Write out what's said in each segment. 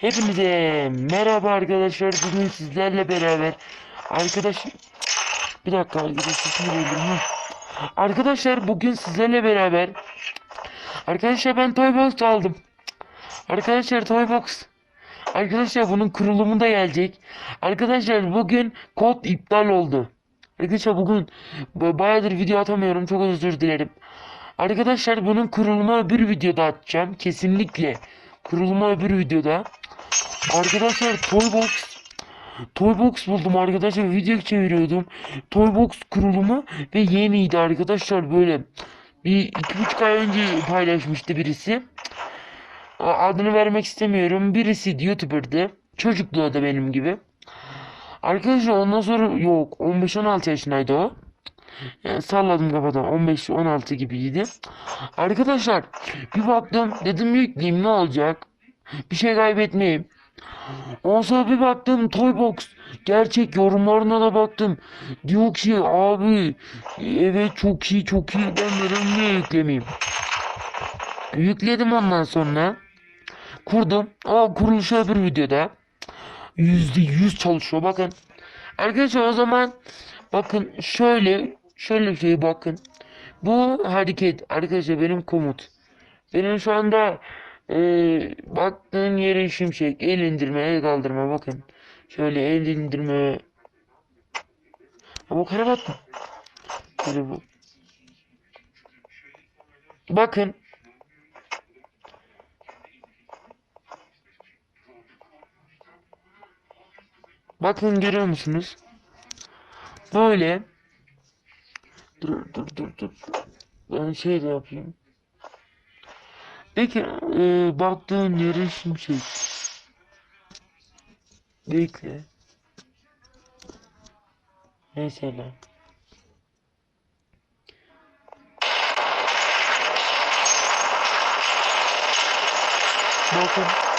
Hepinize merhaba arkadaşlar. Bugün sizlerle beraber arkadaş bir dakika arkadaşlar. Arkadaşlar bugün sizlerle beraber arkadaşlar ben Toybox aldım. Arkadaşlar Toybox Arkadaşlar bunun kurulumu da gelecek. Arkadaşlar bugün kod iptal oldu. Arkadaşlar bugün ba- bayağıdır video atamıyorum. Çok özür dilerim. Arkadaşlar bunun kurulumu bir videoda atacağım. Kesinlikle. Kurulumu bir videoda. Arkadaşlar Toybox Toybox buldum arkadaşlar video çeviriyordum. Toybox kurulumu ve yeniydi arkadaşlar böyle. Bir iki buçuk ay önce paylaşmıştı birisi. Adını vermek istemiyorum. Birisi YouTuber'dı. Çocukluğu da benim gibi. Arkadaşlar ondan sonra yok 15-16 yaşındaydı o. Yani salladım kafadan 15-16 gibiydi. Arkadaşlar bir baktım dedim yükleyeyim ne olacak? Bir şey kaybetmeyeyim. Sonra bir baktım Toybox gerçek yorumlarına da baktım. Diyor ki abi evet çok iyi çok iyi ben dedim niye yüklemeyeyim. Yükledim ondan sonra. Kurdum. O kuruluşu öbür videoda. Yüzde yüz çalışıyor bakın. Arkadaşlar o zaman bakın şöyle şöyle şey bakın. Bu hareket arkadaşlar benim komut. Benim şu anda eee baktığın yere şimşek, el indirme, el kaldırma bakın. Şöyle el indirme. Ama kravat mı? Böyle bu. Bakın. Bakın görüyor musunuz? Böyle. Dur dur dur dur. Ben şey de yapayım. Peki e, baktığın yere şimşek. Bekle. Mesela. Bakın.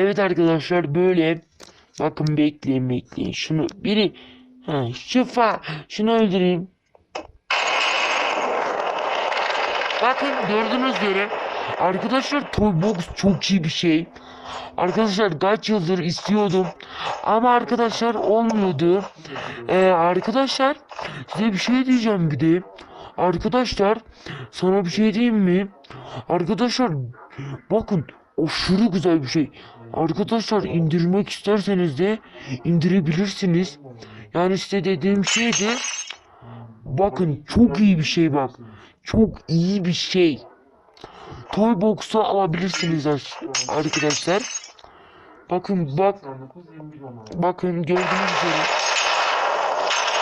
Evet arkadaşlar böyle bakın bekleyin bekleyin şunu biri ha, şifa şunu öldüreyim. Bakın gördüğünüz gibi arkadaşlar Toybox çok iyi bir şey. Arkadaşlar kaç yıldır istiyordum ama arkadaşlar olmuyordu. Ee, arkadaşlar size bir şey diyeceğim bir de. Arkadaşlar sana bir şey diyeyim mi? Arkadaşlar bakın aşırı güzel bir şey. Arkadaşlar indirmek isterseniz de indirebilirsiniz. Yani size dediğim şey de bakın çok iyi bir şey bak. Çok iyi bir şey. Toybox'u alabilirsiniz ar- arkadaşlar. Bakın bak bakın gördüğünüz üzere.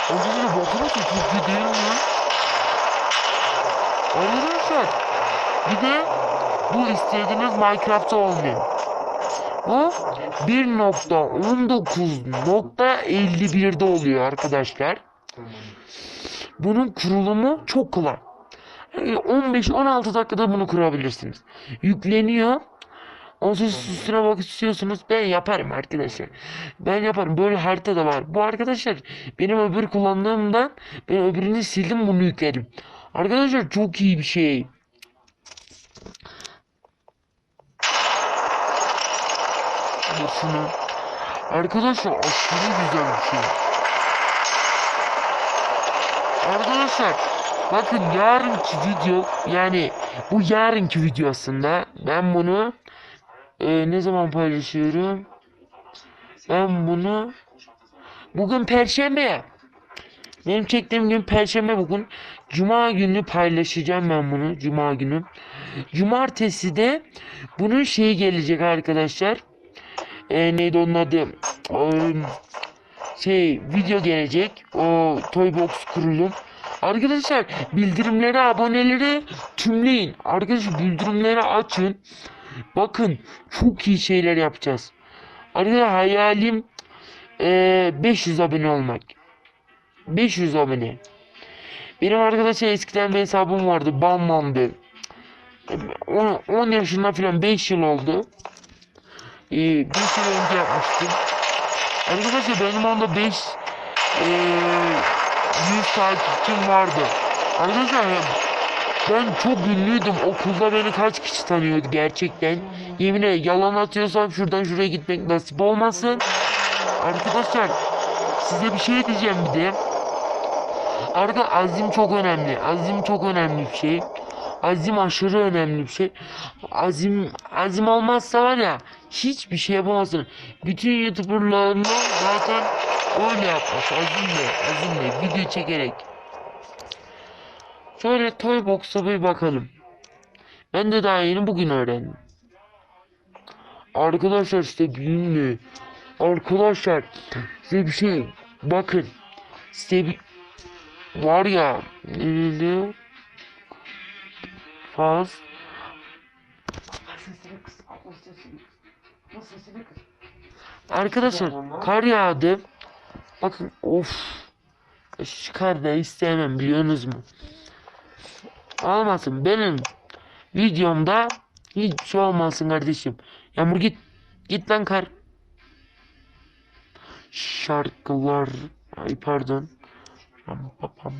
Arkadaşlar bakın çok iyi değil mi? Arkadaşlar bir de bu istediğiniz Minecraft'ta olmuyor. Bu 1.19.51'de oluyor arkadaşlar. Bunun kurulumu çok kolay. 15-16 dakikada bunu kurabilirsiniz. Yükleniyor. Siz üstüne bak istiyorsunuz. Ben yaparım arkadaşlar. Ben yaparım. Böyle harita da var. Bu arkadaşlar benim öbür kullandığımdan ben öbürünü sildim bunu yükledim. Arkadaşlar çok iyi bir şey. Şunu. Arkadaşlar aşırı güzel bir şey. Arkadaşlar bakın yarınki video yani bu yarınki video aslında ben bunu e, ne zaman paylaşıyorum? Ben bunu bugün perşembe ya. Benim çektiğim gün perşembe bugün. Cuma günü paylaşacağım ben bunu. Cuma günü. Cumartesi de bunun şeyi gelecek arkadaşlar. E, neydi onun adı? O, şey video gelecek. O Toybox kurulum. Arkadaşlar bildirimleri aboneleri tümleyin. Arkadaşlar bildirimleri açın. Bakın çok iyi şeyler yapacağız. Arkadaşlar hayalim e, 500 abone olmak. 500 abone. Benim arkadaşlar eskiden bir hesabım vardı. Bamban'dı. 10, 10 yaşında falan 5 yıl oldu. Ee, 5 yıl önce yapmıştım. Arkadaşlar benim onda 5 eee 100 takipçim vardı. Arkadaşlar ben çok ünlüydüm. Okulda beni kaç kişi tanıyordu gerçekten. Yemin ederim yalan atıyorsam şuradan şuraya gitmek nasip olmasın. Arkadaşlar size bir şey diyeceğim bir de. Arada azim çok önemli. Azim çok önemli bir şey. Azim aşırı önemli bir şey. Azim azim olmazsa var ya hiçbir şey yapamazsın. Bütün YouTuber'larla zaten öyle yapmış. Azimle, azimle video çekerek. Şöyle Toybox'a bir bakalım. Ben de daha yeni bugün öğrendim. Arkadaşlar işte ünlü. Arkadaşlar size bir şey bakın. Size bir var ya neydi? Faz. Arkadaşlar kar yağdı. Bakın of. Şu kar da istemem biliyorsunuz mu? Olmasın benim videomda hiçbir şey olmasın kardeşim. Yağmur git. Git lan kar. Şarkılar. Ay pardon. Ram, pa, pam.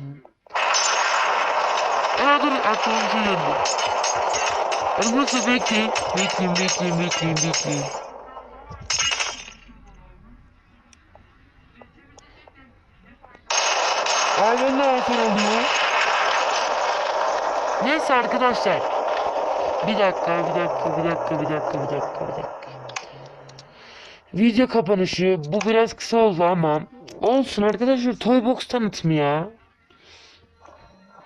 Aa dur aklıma bir geldi. Arkadaşlar bekleyin. Bekleyin bekleyin bekleyin bekleyin. Vallahi akıl oluyor. Neyse arkadaşlar. Bir dakika, bir dakika, bir dakika, bir dakika, bir dakika, bir dakika. Video kapanışı bu biraz kısa oldu ama olsun arkadaşlar Toybox tanıtımı ya.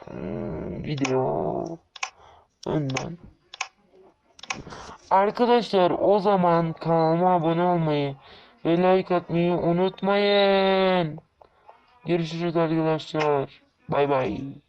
Hmm, video önden. Arkadaşlar o zaman kanalıma abone olmayı ve like atmayı unutmayın. Görüşürüz arkadaşlar. Bay bay.